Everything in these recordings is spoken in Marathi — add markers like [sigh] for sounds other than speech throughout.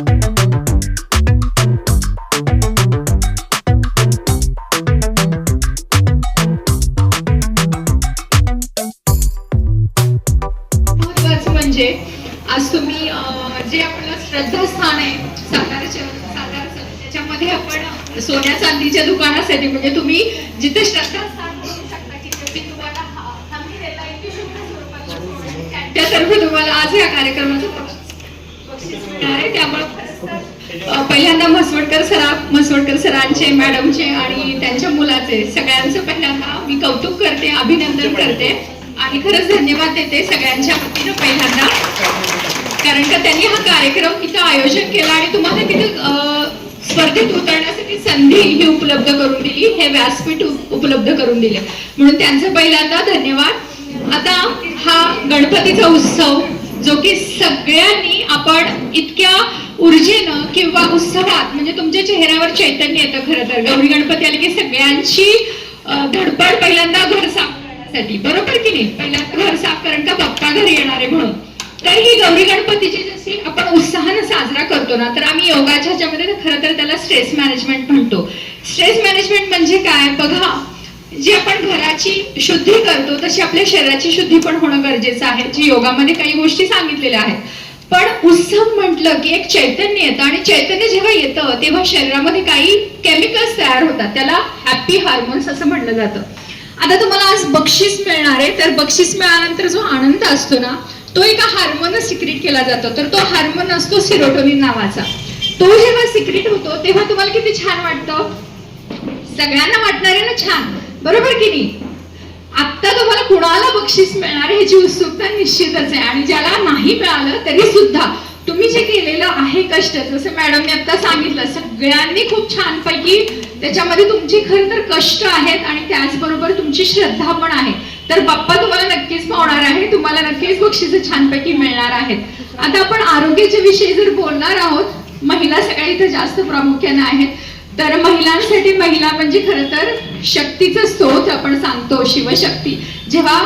महत्वाचं अभिनंदन करते. आणि खरंच धन्यवाद देते सगळ्यांच्या वतीनं पहिल्यांदा. कारण का त्यांनी हा कार्यक्रम इथं आयोजन केला आणि तुम्हाला तिथे स्पर्धेत उतरण्यासाठी संधी ही उपलब्ध करून दिली. हे व्यासपीठ उपलब्ध करून दिले. म्हणून त्यांचं पहिल्यांदा धन्यवाद. आता हा गणपतीचा उत्सव जो की सगळ्यांनी आपण इतक्या ऊर्जेनं किंवा उत्सवात म्हणजे तुमच्या चेहऱ्यावर चैतन्य येतं खरं तर. गौरी गणपती आले की सगळ्यांची धडपड पहिल्यांदा घर सांग करण्यासाठी. बरोबर की नाही? पहिला घर साफ कारण का बाप्पा घरी येणार आहे म्हणून. तर ही गौरी गणपतीची जशी आपण उत्साहानं साजरा करतो ना तर आम्ही योगाच्या ह्याच्यामध्ये ना खरं तर त्याला स्ट्रेस मॅनेजमेंट म्हणतो. स्ट्रेस मॅनेजमेंट म्हणजे काय? बघा जी आपण घराची शुद्धी करतो तशी आपल्या शरीराची शुद्धी पण होणं गरजेचं आहे. जी योगामध्ये काही गोष्टी सांगितलेल्या आहेत. पण उत्सव म्हटलं की एक चैतन्य येतं आणि चैतन्य जेव्हा येतं तेव्हा शरीरामध्ये काही केमिकल्स तयार होतात. त्याला हॅपी हार्मोन्स असं म्हणलं जातं. आता तुम्हाला आज बक्षीस मिळणार आहे. तर बक्षीस मिळाल्यानंतर जो आनंद असतो ना तो एका हार्मोन सिक्रेट केला जातो. तर तो हार्मोन असतो सिरोटोनिन नावाचा. तो जेव्हा सिक्रेट होतो तेव्हा तुम्हाला किती छान वाटतं? सगळ्यांना वाटणार आहे ना छान. बरोबर की नाही? आता तुम्हाला कुणाला बक्षीस मिळणार ह्याची उत्सुकता निश्चितच आहे. आणि ज्याला नाही मिळालं तरी सुद्धा तुम्ही जे केलेलं आहे कष्ट जसं मॅडमने आता सांगितलं सगळ्यांनी खूप छानपैकी त्याच्यामध्ये तुमची खरं तर कष्ट आहेत आणि त्याचबरोबर तुमची श्रद्धा पण आहे. तर बाप्पा तुम्हाला नक्कीच पावणार आहे. तुम्हाला नक्कीच बक्षीस छानपैकी मिळणार आहेत. आता आपण आरोग्याच्या विषयी जर बोलणार आहोत महिला सगळ्या इथे जास्त प्रामुख्याने आहेत. तर महिलांसाठी महिला म्हणजे खरं तर शक्तीचं स्रोत आपण सांगतो शिवशक्ती. जेव्हा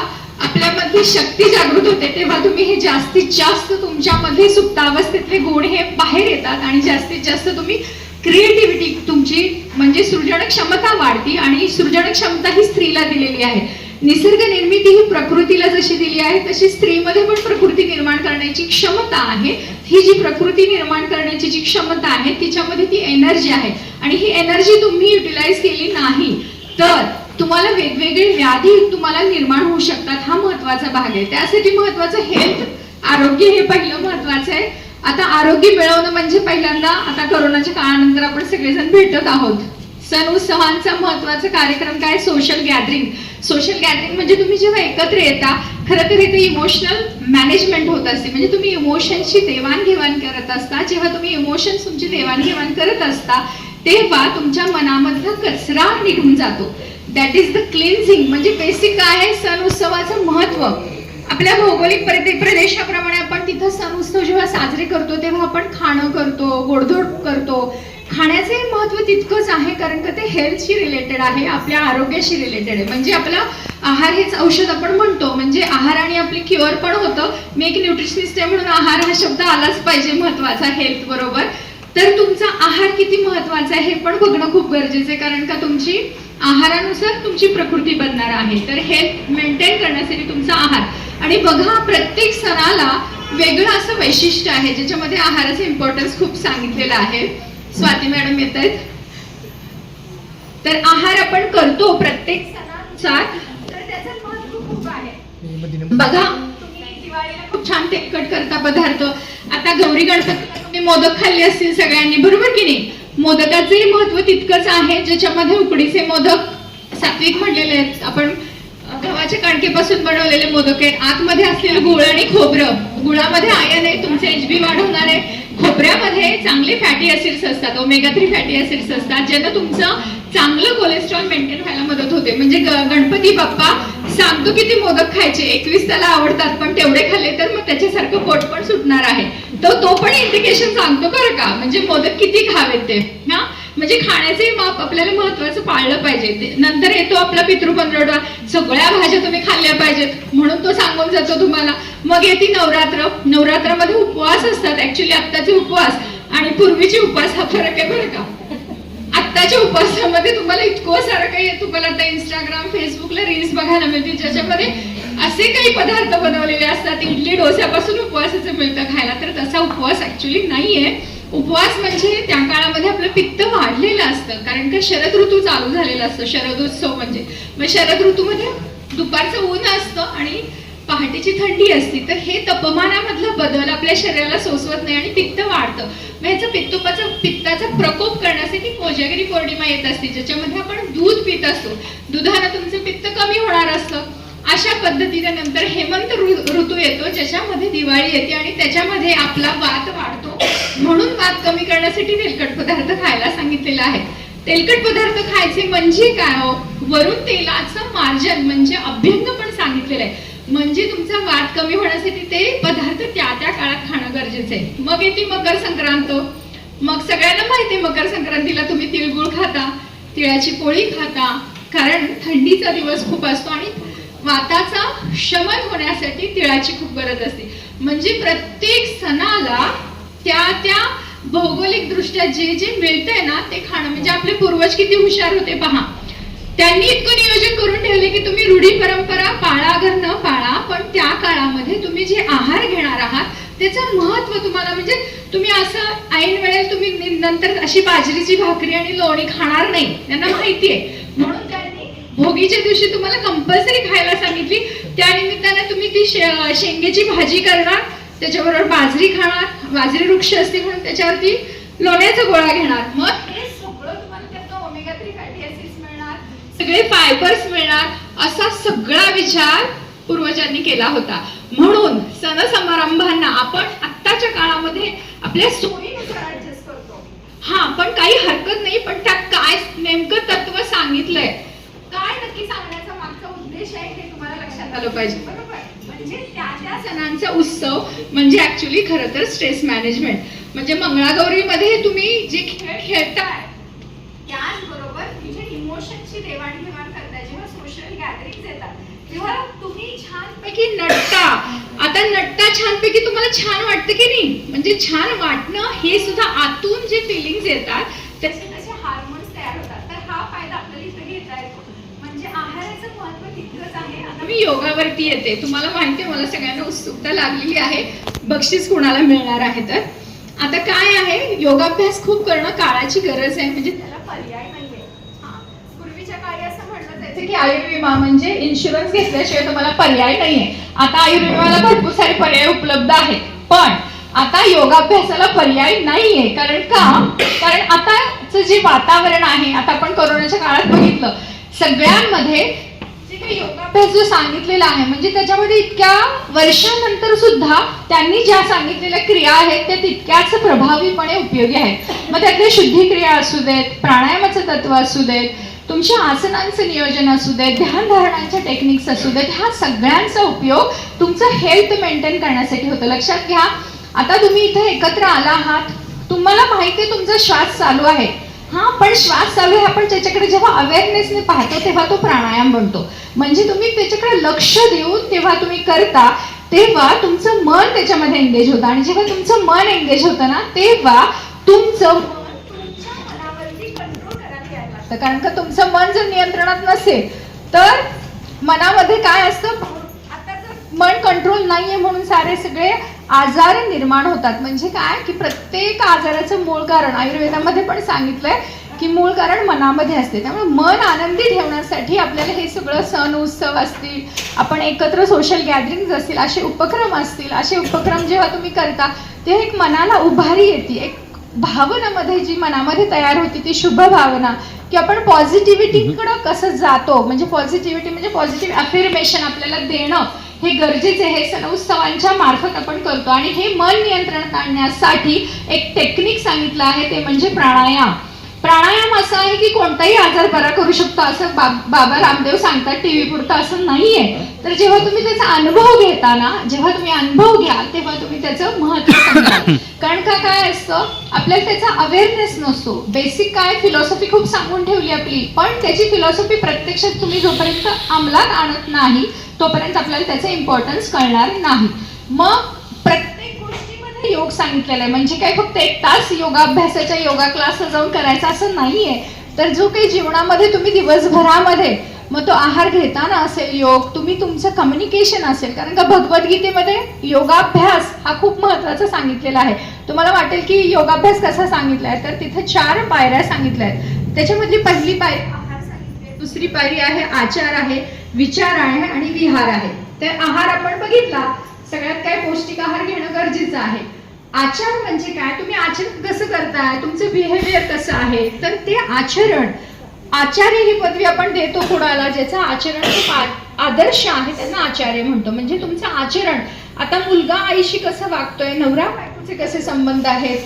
आपल्यामध्ये शक्ती जागृत होते तेव्हा तुम्ही हे जास्तीत जास्त तुमच्यामध्ये सुप्तावस्थेतले गुण हे बाहेर येतात आणि जास्तीत जास्त तुम्ही क्रिएटिव्हिटी तुमची म्हणजे सृजन क्षमता वाढती आणि सृजन क्षमता ही स्त्रीला दिलेली आहे. निसर्ग निर्मिती ही प्रकृतीला जशी दिली आहे तशी स्त्रीमध्ये पण प्रकृती निर्माण करण्याची क्षमता आहे. ही जी प्रकृती निर्माण करण्याची जी क्षमता आहे तिच्यामध्ये ती एनर्जी आहे. आणि ही एनर्जी तुम्ही युटिलाइज केली नाही तर तुम्हाला वेगवेगळे व्याधी तुम्हाला निर्माण होऊ शकतात. हा महत्त्वाचा भाग आहे. त्यासाठी महत्वाचं हेल्थ आरोग्य हे पहिलं महत्वाचं आहे. आता आरोग्य मिळवणं म्हणजे पहिल्यांदा आता कोरोनाच्या काळानंतर आपण सगळेजण भेटत आहोत. सण उत्सवांचा महत्त्वाचा कार्यक्रम काय? सोशल गॅदरिंग सोशल गॅदरिंग म्हणजे तुम्ही जेव्हा एकत्र येता खरं तर इथे इमोशनल मॅनेजमेंट होत असते. म्हणजे तुम्ही इमोशनची देवाणघेवाण करत असता. जेव्हा तुम्ही इमोशन्स तुमची देवाणघेवाण करत असता तेव्हा तुमच्या मनामधला कचरा निघून जातो. दॅट इज द क्लिन्झिंग म्हणजे बेसिक काय आहे? सण उत्सवाचं महत्त्व आपल्या भौगोलिक प्रदेशाप्रमाणे आपण तिथं सण उत्सव जेव्हा साजरे करतो तेव्हा आपण खाणं करतो गोडधोड करतो. खाण्याचे महत्त्व तितकंच आहे कारण का ते हेल्थशी रिलेटेड आहे आपल्या आरोग्याशी रिलेटेड आहे. म्हणजे आपला आहार हेच औषध आपण म्हणतो. म्हणजे आहार आणि आपली क्युअर पण होतं. मी एक न्यूट्रिशनिस्ट आहे म्हणून आहार हा शब्द आलाच पाहिजे महत्त्वाचा हेल्थ बरोबर. तर तुमचा आहार किती महत्त्वाचा आहे हे पण बघणं खूप गरजेचं आहे कारण का तुमची आहारानुसार तुमची प्रकृती बनणार आहे. तर हेल्थ मेंटेन करण्यासाठी तुमचा आहार. आणि बघा प्रत्येक सणाला वेगळं असं वैशिष्ट्य आहे ज्याच्यामध्ये आहाराचं इम्पॉर्टन्स खूप सांगितलेलं आहे. स्वाती मॅडम येत आहेत. तर आहार आपण करतो प्रत्येक सणानुसार. तर त्याचं महत्त्व खूप आहे. बघा तुम्ही दिवाळीला खूप छान तेलकट करता पदार्थ. आता गौरी गणपतीला तुम्ही मोदक खाल्ले असतील सगळ्यांनी बरोबर की नाही? मोदकाचे महत्त्व तितकंच आहे ज्याच्यामध्ये उकडीचे मोदक सात्विक म्हणलेले आहेत. आपण गव्हाच्या कणकेपासून बनवलेले मोदक आहेत. आतमध्ये असलेलं गुळ आणि खोबरं. गुळामध्ये आयन आहे तुमचे एच बी वाढवणार आहे. खोबऱ्यामध्ये चांगले फॅटी ऍसिड्स असतात ओमेगा थ्री फॅटी ऍसिड्स असतात ज्यानं तुमचं चांगलं कोलेस्ट्रॉल मेंटेन व्हायला मदत होते. म्हणजे ग- गणपती बाप्पा सांगतो किती मोदक खायचे. एकवीस त्याला आवडतात पण तेवढे खाल्ले तर मग त्याच्यासारखं पोट पण सुटणार आहे. तर तो पण इंडिकेशन सांगतो बरं का. म्हणजे मोदक किती खावेत ते हा? म्हणजे खाण्याचे माप आपल्याला महत्वाचं पाळलं पाहिजे. ते नंतर येतो आपला पितृपंधरवडा सगळ्या भाज्या तुम्ही खाल्ल्या पाहिजेत म्हणून तो सांगून जातो तुम्हाला. मग येते नवरात्र. नवरात्रामध्ये उपवास असतात. ऍक्च्युली आत्ताचे उपवास आणि पूर्वीचे उपवास हा फरक आहे बरं का. आत्ताच्या उपवासामध्ये तुम्हाला इतकं सारं काही तुम्हाला आता इंस्टाग्राम फेसबुकला रील्स बघायला मिळतील ज्याच्यामध्ये असे काही पदार्थ बनवलेले असतात. इडली डोस्यापासून उपवासाचं मिळतं खायला. तर तसा उपवास ऍक्च्युली नाहीये. उपवास म्हणजे त्या काळामध्ये आपलं पित्त वाढलेलं असतं. कारण का शरद ऋतू चालू झालेला असतो. शरदोत्सव म्हणजे. मग शरद ऋतूमध्ये दुपारचं ऊन असतं आणि पहाटेची थंडी असते. तर हे तापमानामधला बदल आपल्या शरीराला सोसवत नाही आणि पित्त वाढतं. मग ह्याचा पित्तोपाचा पित्ताचा प्रकोप करण्यासाठी कोजागिरी पौर्णिमा येत असते. ज्याच्यामध्ये आपण दूध पित असतो. दुधानं तुमचं पित्त कमी होणार असतं. अशा पद्धतीने नंतर हेमंत ऋतू येतो ज्याच्यामध्ये दिवाळी येते आणि त्याच्यामध्ये आपला वात वाढतो. म्हणून वात कमी करण्यासाठी तेलकट पदार्थ खायला सांगितलेला आहे. तेलकट पदार्थ खायचे म्हणजे काय हो? वरून तेलाचं मार्जन म्हणजे अभ्यंग पण सांगितलेलं आहे. म्हणजे तुमचा वात कमी होण्यासाठी ते पदार्थ त्या त्या काळात खाणं गरजेचं आहे. मग येते मकर संक्रांत हो. मग सगळ्यांना माहिती मकर संक्रांतीला तुम्ही तिळगुळ खाता तिळाची पोळी खाता. कारण थंडीचा दिवस खूप असतो आणि वाताचा शमन होण्यासाठी तिळाची खूप गरज असते. म्हणजे प्रत्येक सणाला त्या त्या भौगोलिक दृष्ट्या जे जे मिळतंय ना ते खाणं. म्हणजे आपले पूर्वज किती हुशार होते पहा. त्यांनी इतकं नियोजन करून ठेवले की तुम्ही रूढी परंपरा पाळा घर न पाळा पण त्या काळामध्ये तुम्ही जे आहार घेणार आहात त्याचं महत्त्व तुम्हाला म्हणजे तुम्ही असं ऐन वेळेस तुम्ही नि- नंतर अशी बाजरीची भाकरी आणि लोणी खाणार नाही. त्यांना माहिती आहे. म्हणून भोगीच्या दिवशी तुम्हाला कंपल्सरी खायला सांगितली. त्या निमित्ताने तुम्ही ती शे- शेंगेची भाजी करणार त्याच्याबरोबर बाजरी खाणार बाजरी वृक्ष असते म्हणून त्याच्यावरती लोण्याचा गोळा घेणार. मग हे सगळं तुम्हाला त्यातनं ओमेगा थ्री फॅटी ऍसिड्स मिळणार सगळे फायबर्स मिळणार असा सगळा विचार पूर्वजांनी केला होता. म्हणून सण समारंभांना आपण आत्ताच्या काळामध्ये आपल्या सोयीनुसार ऍडजस्ट करतो. हा पण काही हरकत नाही पण त्यात काय नेमकं तत्व सांगितलंय नक्की सांगण्याचा मागचा उद्देश आहे तुम्हाला लक्षात आलं पाहिजे. बरोबर म्हणजे त्या त्या सणांचा उत्सव म्हणजे ऍक्च्युली खरं तर स्ट्रेस मॅनेजमेंट म्हणजे मंगळागौरीमध्ये तुम्ही जे खेळ खेळताय त्याचबरोबर तुमच्या इमोशनची देवाणघेवाण जेव्हा सोशल गॅदरिंग येतात तेव्हा तुम्ही छानपैकी नटता. आता नटता छानपैकी तुम्हाला छान वाटतं की नाही? म्हणजे छान वाटणं हे सुद्धा आतून जे फिलिंग्स येतात त्याचे त्याचे हार्मोन्स तयार होतात. तर हा फायदा आपल्याला इथे घेता येतो म्हणजे आहाराचं महत्त्व तितकंच आहे आता मी योगावरती येते. तुम्हाला माहिती आहे मला सगळ्यांना उत्सुकता लागलेली आहे. बक्षीस कोणाला मिळणार आहे तर? आता काय आहे? योगाभ्यास खूप करणं काळाची गरज आहे. म्हणजे त्याला पर्याय नाहीये. हा. पूर्वीच्या काळी असं म्हटलं जायचं की आयुर्विमा म्हणजे इन्शुरन्स घेतल्याशिवाय तुम्हाला पर्याय नाहीये. आता आयुर्विमाला भरपूर सारे पर्याय उपलब्ध आहेत. पण आता योगाभ्यासाला पर्याय नाहीये. कारण का? कारण आताच जे वातावरण आहे आता आपण कोरोनाच्या काळात बघितलं सगळ्यांमध्ये काही योगाभ्यास जो सांगितलेला आहे म्हणजे त्याच्यामध्ये इतक्या वर्षानंतर सुद्धा त्यांनी ज्या सांगितलेल्या क्रिया आहेत त्या तितक्याच प्रभावीपणे उपयोगी आहेत. मग त्यातले शुद्धी क्रिया असू देत प्राणायामाचं तत्व असू देत तुमच्या आसनांचं नियोजन असू देत ध्यानधारणांच्या टेक्निक्स असू देत ह्या सगळ्यांचा उपयोग तुमचं हेल्थ मेंटेन करण्यासाठी होतो. लक्षात घ्या आता तुम्ही इथे एकत्र आला आहात तुम्हाला माहिती आहे तुमचा श्वास चालू आहे. हा पण श्वास चालू आहे. आपण त्याच्याकडे जेव्हा अवेअरनेसने पाहतो तेव्हा तो प्राणायाम बनतो. म्हणजे तुम्ही त्याच्याकडे लक्ष देऊन तेव्हा तुम्ही करता तेव्हा तुमचं मन त्याच्यामध्ये एंगेज होतं. आणि जेव्हा तुमचं मन एंगेज होतं ना तेव्हा तुमचं कारण का तुमचं मन जर नियंत्रणात नसेल तर मनामध्ये काय असतं? आता जर मन कंट्रोल नाहीये म्हणून सारे सगळे आजार निर्माण होतात. म्हणजे काय? की प्रत्येक आजाराचं मूळ कारण आयुर्वेदामध्ये पण सांगितलंय की मूळ कारण मनामध्ये असते. त्यामुळे मन आनंदी ठेवण्यासाठी आपल्याला हे सगळं सण उत्सव असतील आपण एकत्र सोशल गॅदरिंग असतील असे उपक्रम असतील असे उपक्रम जेव्हा तुम्ही करता तेव्हा एक मनाला उभारी येते. एक भावनामध्ये जी मनामध्ये तयार होती ती शुभ भावना. की आपण पॉझिटिव्हिटीकडं कसं जातो? म्हणजे पॉझिटिव्हिटी म्हणजे पॉझिटिव्ह अफिर्मेशन आपल्याला देणं. हे गरजेचे हे सण उत्सवांच्या मार्फत आपण करतो. आणि हे मन नियंत्रणात आणण्यासाठी एक टेक्निक सांगितलं आहे. ते म्हणजे प्राणायाम. प्राणायाम असा आहे की कोणताही आजार बरा करू शकतो असं बाबा रामदेव सांगतात. टीव्ही पुरतं असं नाहीये. तर जेव्हा तुम्ही त्याचा अनुभव घेता ना जेव्हा तुम्ही अनुभव घ्याल तेव्हा तुम्ही त्याचं महत्त्व कारण का काय असतं? आपल्याला त्याचा अवेअरनेस नसतो. बेसिक काय फिलॉसॉफी खूप सांगून ठेवली आपली. पण त्याची फिलॉसॉफी प्रत्यक्षात तुम्ही जोपर्यंत अंमलात आणत नाही तोपर्यंत आपल्याला त्याचे इम्पॉर्टन्स कळणार नाही. मग प्रत्येक गोष्टीमध्ये योग सांगितलेला आहे. म्हणजे काय फक्त एक तास योगाभ्यासाच्या योगा क्लासला जाऊन करायचा असं नाहीये. तर जो काही जीवनामध्ये तुम्ही दिवसभरामध्ये मग तो आहार घेताना असेल योग तुम्ही तुमचं कम्युनिकेशन असेल. कारण का भगवद्गीतेमध्ये योगाभ्यास हा खूप महत्त्वाचा सांगितलेला आहे. तुम्हाला वाटेल की योगाभ्यास कसा सांगितला आहे? तर तिथे चार पायऱ्या सांगितल्या आहेत. त्याच्यामधली पहिली पायरी आहार सांगितली दुसरी पायरी आहे आचार आहे. विचार आहे आणि विहार आहे. तर आहार आपण बघितला. सगळ्यात काय पौष्टिक आहार घेणं गरजेचं आहे. आचार म्हणजे काय? तुम्ही आचरण कसं करताय? तुमचं बिहेवियर कसं आहे? तर ते आचरण. आचार्य ही पदवी आपण देतो कोणाला ज्याचं आचरण आदर्श आहे त्यांना आचार्य म्हणतो. म्हणजे तुमचं आचरण. आता मुलगा आईशी कसं वागतोय? नवरा बायकोचे कसे संबंध आहेत?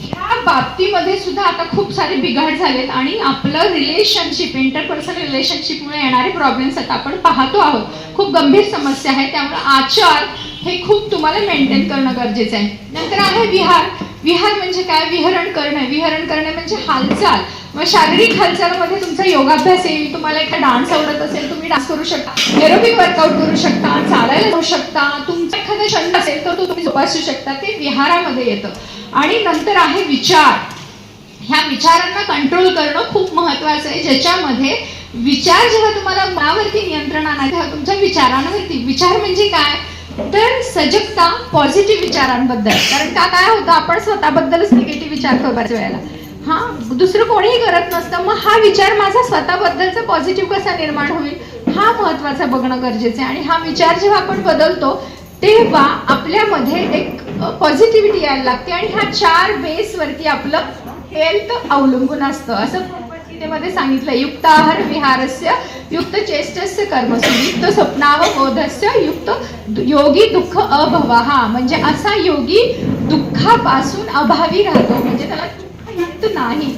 ह्या बाबतीमध्ये सुद्धा आता खूप सारे बिघाड झालेत आणि आपलं रिलेशनशिप इंटरपर्सनल रिलेशनशिपमुळे येणारे प्रॉब्लेम्स आता आपण पाहतो आहोत. खूप गंभीर समस्या आहे. त्यामुळे आचार हे खूप तुम्हाला मेंटेन करणं गरजेचं आहे. नंतर आहे विहार. विहार म्हणजे काय? विहरण करणे. विहरण करणे म्हणजे हालचाल. मग शारीरिक हालचालमध्ये तुमचा योगाभ्यास येईल तुम्हाला एका डान्स आवडत असेल तुम्ही डान्स करू शकता. एरोबिक वर्कआउट करू शकता. चालायला जाऊ शकता. तुमचा एखादा छंद असेल तर तो तुम्ही जोपासू शकता. ते विहारामध्ये येतं. आणि नंतर आहे विचार. ह्या विचारांना कंट्रोल करणं खूप महत्वाचं आहे. ज्याच्यामध्ये विचार जेव्हा तुम्हाला मनावरती नियंत्रण आणायचं तेव्हा तुमच्या विचारांवरती. विचार म्हणजे काय? तर सजगता पॉझिटिव्ह विचारांबद्दल. कारण का काय होतं? आपण स्वतःबद्दलच निगेटिव्ह विचार करतो बऱ्याच वेळेला. हा? दुसरं कोणीही करत नसतं. मग हा विचार माझा स्वतःबद्दलचा पॉझिटिव्ह कसा निर्माण होईल? हा महत्त्वाचा बघणं गरजेचं आहे. आणि हा विचार जेव्हा आपण बदलतो तेव्हा आपल्यामध्ये एक पॉझिटिव्हिटी यायला लागते आणि ह्या चार बेसवरती आपलं हेल्थ अवलंबून असतं. असं मध्ये सांगितलं युक्त आहार विहारस्य युक्त चेष्टस्य कर्मसु युक्त स्वप्नावबोधस्य युक्त योगी दुःख अभवा. हा म्हणजे असा योगी दुःखापासून अभावी राहतो. म्हणजे त्याला दुःख येत नाही.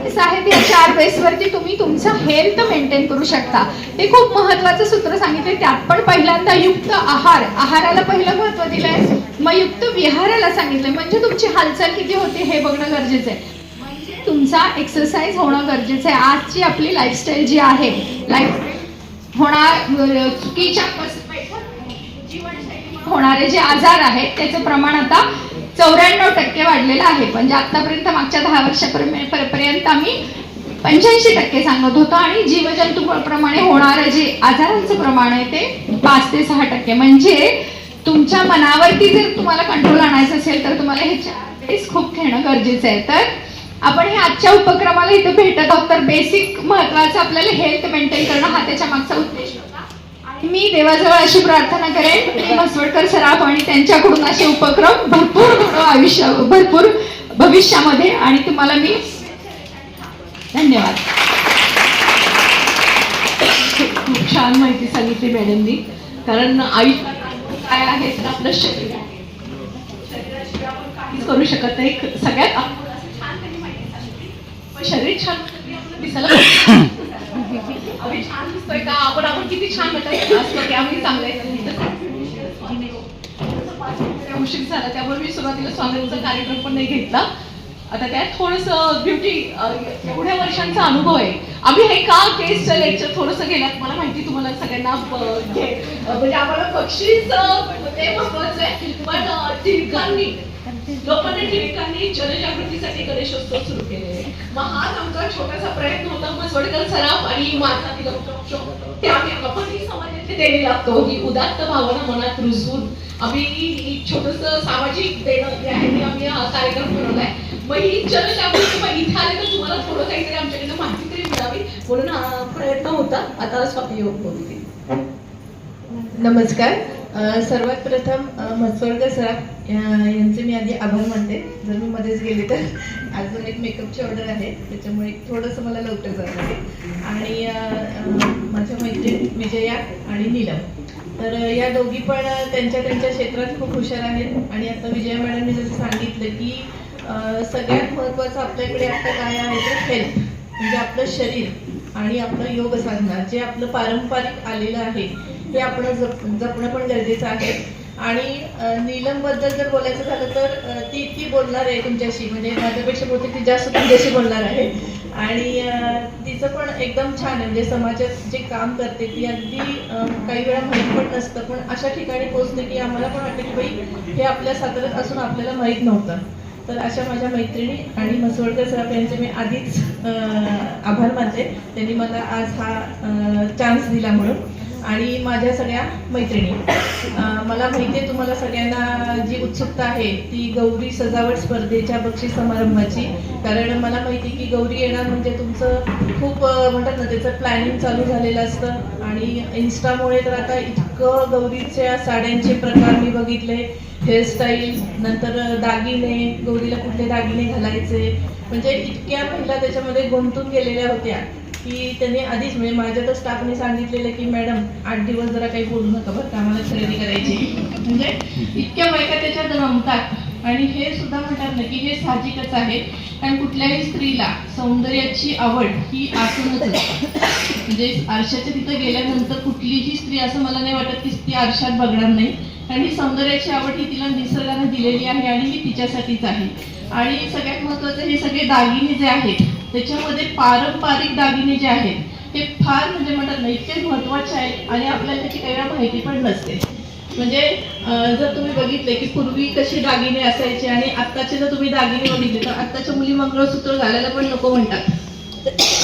म्हणून चार बेस आहेत या चार बेसवरती तुम्ही तुमचं हेल्थ मेंटेन करू शकता. ते खूप महत्वाचं सूत्र सांगितले त्यात पण पहिल्यांदा युक्त आहार. आहाराला पहिलं महत्त्व दिलंय. मग युक्त विहाराला सांगितलंय. म्हणजे तुमची हालचाल किती होते हे बघणं गरजेचं आहे म्हणजे तुमचा एक्सरसाइज होणं गरजेचं आहे आजची आपली लाईफस्टाईल जी आहे लाईफ होणार चुकीच्या होणारे जे आजार आहेत त्याचं प्रमाण आता चौऱ्याण्णव टक्के वाढलेलं आहे. म्हणजे आतापर्यंत मागच्या दहा वर्षापर्यंत पर्यंत आम्ही पंच्याऐंशी टक्के सांगत होतो आणि जीवजंतू प्रमाणे होणारं जे आजारांचं प्रमाण आहे ते पाच ते सहा टक्के. म्हणजे तुमच्या मनावरती जर तुम्हाला कंट्रोल आणायचं असेल तर तुम्हाला हे चार बेस खूप घेणं गरजेचं आहे. तर आपण हे आजच्या उपक्रमाला इथं भेटत आहोत. तर बेसिक महत्वाचं आपल्याला हेल्थ मेंटेन करणं हा त्याच्या मागचा उद्देश. मी देवाजवळ अशी प्रार्थना करेन की म्हसवडकर सराफ आणि त्यांच्याकडून असे उपक्रम भरपूर घडो आयुष्य भरपूर भविष्यामध्ये. आणि तुम्हाला मी धन्यवाद. खूप छान माहिती सांगितली मॅडमनी. कारण आयुष्यात काय आहे तर आपलं शरीर आहे. शरीराशिवाय आपण काहीच करू शकत नाही. सगळ्यात आपण छान माहिती सांगितली. पण शरीर छान दिसायला छान दिसतोय का आपण आपण किती छान असतो की आम्ही चांगले उशीर झाला त्यामुळे मी सुरुवातीला स्वामींचा कार्यक्रम पण नाही घेतला आता त्यात थोडस ब्युटी एवढ्या वर्षांचा अनुभव आहे आम्ही हे का केस लेक्चर थोडस गेल्यात मला माहिती तुम्हाला सगळ्यांना म्हणजे आम्हाला बक्षीस ते महत्वाचं आहे पण टिळकांनी टिळकांनी जनजागृतीसाठी गणेशोत्सव सुरू केले. मग हाच आमचा छोटासा प्रयत्न होता मसवडकर सराफ आणि माझा आपणही समाजाचे देणे लागतो. ही उदात्त भावना मनात रुजवून आम्ही छोटस सामाजिक देणं जे आहे ते आम्ही हा कार्यक्रम बनवलाय. मग ही जनजागृती मग इथे आले तर तुम्हाला थोडं काहीतरी आमच्याकडनं माहिती तरी मिळावी म्हणून हा प्रयत्न होता. आता स्वामी योग नमस्कार. सर्वात प्रथम अ, सर यांचे मी आधी आभार मानते. जर मी मध्येच गेले तर. अजून एक मेकअपची ऑर्डर आहे. त्याच्यामुळे थोडंसं मला लवकर जावं लागेल. आणि माझ्या मैत्रीण विजया आणि नीलम. तर या दोघी पण त्यांच्या त्यांच्या क्षेत्रात खूप हुशार आहेत. आणि आता विजया मॅडमने जसं सांगितलं की सगळ्यात महत्त्वाचं आपल्याकडे आता काय आहे तर हेल्थ म्हणजे आपलं शरीर आणि आपलं योग साधना जे आपलं पारंपरिक आलेलं आहे. हे आपण जप जपणं पण गरजेचं आहे. आणि नीलमबद्दल जर बोलायचं झालं तर ती ती बोलणार आहे तुमच्याशी. म्हणजे माझ्यापेक्षा बोलते ती जास्त तुमच्याशी बोलणार आहे. आणि तिचं पण एकदम छान आहे. म्हणजे समाजात जे काम करते ती अगदी काही वेळा माहीत पण नसतं. पण अशा ठिकाणी पोहोचते की आम्हाला पण वाटतं की बाई हे आपल्या साताऱ्यात असून आपल्याला माहीत नव्हतं. तर अशा माझ्या मैत्रिणी आणि मसवडकर सराफ यांचे मी आधीच अं, आभार मानते. त्यांनी मला आज हा चान्स दिला म्हणून. आणि माझ्या सगळ्या मैत्रिणी. मला माहिती आहे तुम्हाला सगळ्यांना जी उत्सुकता आहे ती गौरी सजावट स्पर्धेच्या बक्षीस समारंभाची. कारण मला माहिती की गौरी येणार म्हणजे तुमचं खूप म्हणतात ना त्याचं प्लॅनिंग चालू झालेलं असतं. आणि इन्स्टामुळे तर आता इतकं गौरीच्या साड्यांचे प्रकार मी बघितले. हेअरस्टाईल नंतर दागिने गौरीला कुठले दागिने घालायचे. म्हणजे इतक्या महिला त्याच्यामध्ये गुंतून गेलेल्या होत्या. की त्यांनी आधीच म्हणजे माझ्या तर स्टाफने सांगितलेलं की मॅडम आठ दिवस जरा काही बोलू नका बरं का आम्हाला खरेदी करायची म्हणजे इतक्या बायका त्याच्यात रमतात. आणि हे सुद्धा म्हणतात ना की हे साहजिकच आहे. कारण कुठल्याही स्त्रीला सौंदर्याची आवड ही असूनच म्हणजे आरशाच्या तिथं गेल्यानंतर कुठलीही स्त्री असं मला नाही वाटत की ती आरशात बघणार नाही. कारण ही सौंदर्याची आवड ही तिला निसर्गाने दिलेली आहे आणि ही तिच्यासाठीच आहे. आणि सगळ्यात महत्वाचं हे सगळे दागिने जे आहेत त्याच्यामध्ये पारंपरिक दागिने जे आहेत हे फार म्हणजे म्हणतात ना इतके महत्त्वाचे आहेत आणि आपल्याला त्याची काही वेळा माहिती पण नसते. म्हणजे जर तुम्ही बघितले की पूर्वी कसे दागिने असायचे आणि आत्ताचे जर तुम्ही दागिने बघितले तर आत्ताच्या मुली मंगळसूत्र घालायला पण नको म्हणतात.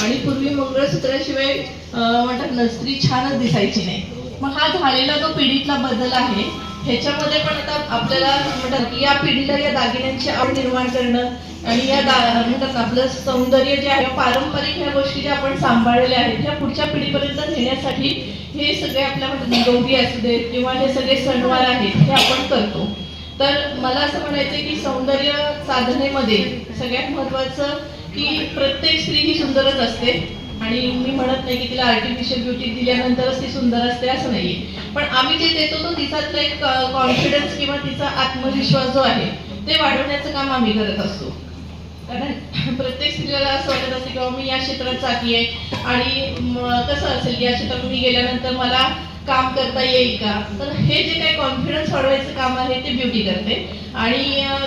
आणि पूर्वी मंगळसूत्राशिवाय म्हणतात ना स्त्री छानच दिसायची नाही. मग हा झालेला जो पिढीतला बदल आहे ह्याच्यामध्ये पण आता आपल्याला म्हणतात की या पिढीला या दागिन्यांची आवड निर्माण करणं आणि या दा म्हणतात आपलं सौंदर्य जे आहे पारंपरिक ह्या गोष्टी ज्या आपण सांभाळलेल्या आहेत ह्या पुढच्या पिढीपर्यंत नेण्यासाठी हे सगळे आपल्या म्हणतात गौरी असू देत किंवा हे सगळे सणवार आहेत हे आपण करतो. तर मला असं म्हणायचं की सौंदर्य साधनेमध्ये सगळ्यात महत्वाचं की प्रत्येक स्त्री ही सुंदरच असते. आणि मी म्हणत नाही की तिला आर्टिफिशियल ब्युटी दिल्यानंतरच ती सुंदर असते असं नाहीये. पण आम्ही जे देतो तो तिचा एक कॉन्फिडन्स किंवा तिचा आत्मविश्वास जो आहे ते वाढवण्याचं काम आम्ही करत असतो. कारण [laughs] प्रत्येक स्त्रीला असं वाटत असते किंवा मी या क्षेत्रात जाती आहे. आणि कसं असेल या क्षेत्रात मी गेल्यानंतर मला काम करता येईल का? तर हे जे काही कॉन्फिडन्स वाढवायचं काम आहे ते ब्युटी करते. आणि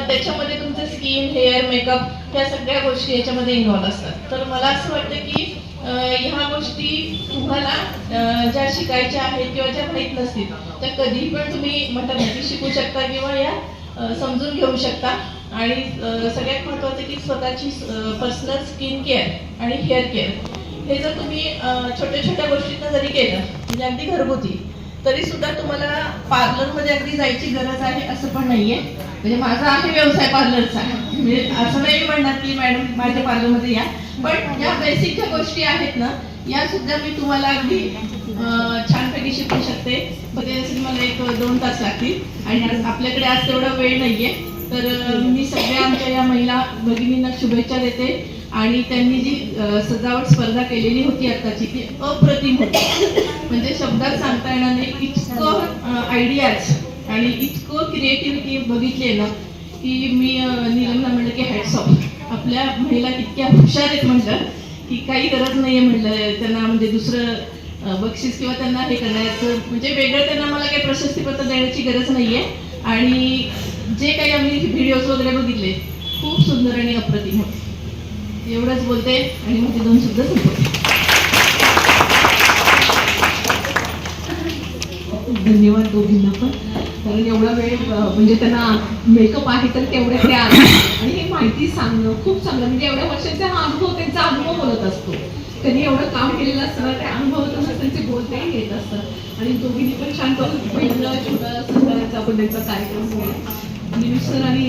त्याच्यामध्ये तुमचं स्किन हेअर मेकअप ह्या सगळ्या गोष्टी याच्यामध्ये इन्व्हॉल्व असतात. तर मला असं वाटतं की ह्या गोष्टी तुम्हाला ज्या शिकायच्या आहेत किंवा ज्या माहीत नसतील त्या कधी पण तुम्ही म्हणतात शिकू शकता किंवा या समजून घेऊ शकता. आणि सगळ्यात महत्त्वाचं की स्वतःची पर्सनल स्किन केअर आणि हेअर केअर हे जर तुम्ही छोट्या छोट्या गोष्टींना जरी केलं म्हणजे अगदी घरगुती तरी सुद्धा तुम्हाला पार्लरमध्ये अगदी जायची गरज आहे असं पण नाहीये. म्हणजे माझा आहे व्यवसाय पार्लरचा. म्हणजे असं नाही म्हणणार की मॅडम माझ्या पार्लरमध्ये या. पण या बेसिक ज्या गोष्टी आहेत ना या सुद्धा मी तुम्हाला अगदी छानपैकी शिकवू शकते. पण मला एक दोन तास लागतील. आणि आपल्याकडे आज तेवढा वेळ नाहीये. तर मी सगळ्या आमच्या या महिला भगिनींना शुभेच्छा देते. आणि त्यांनी जी सजावट स्पर्धा केलेली होती आताची ती अप्रतिम होती. म्हणजे शब्दात सांगता येणार नाही इतकं आयडियाज आणि इतकं क्रिएटिव्हिटी बघितली ना की मी निलमला म्हणलं की हॅट्स ऑफ आपल्या महिला इतक्या हुशार आहेत म्हणलं की काही गरज नाहीये म्हणलं. त्यांना म्हणजे दुसरं बक्षीस किंवा त्यांना हे करण्याचं म्हणजे वेगळं त्यांना मला काही प्रशस्तीपत्र देण्याची गरज नाहीये. आणि व्हिडिओज वगैरे बघितले खूप सुंदर आणि अप्रतिम होते. एवढंच बोलते आणि माझे दोन शब्द संपवते. धन्यवाद दोघींना पण. कारण एवढा वेळ म्हणजे त्यांना मेकअप आहे तर तेवढ्या त्या आणि हे माहिती सांगणं खूप चांगलं म्हणजे एवढ्या वर्षांचा हा अनुभव त्यांचा अनुभव बोलत असतो. त्यांनी एवढं काम केलेलं असतं त्या अनुभवातूनच त्यांचे बोलताही येत असतात. आणि दोघींनी पण छान करून पहिलं छोटा सत्काराचा आपण त्यांचा कार्यक्रम केला आणि सर आणि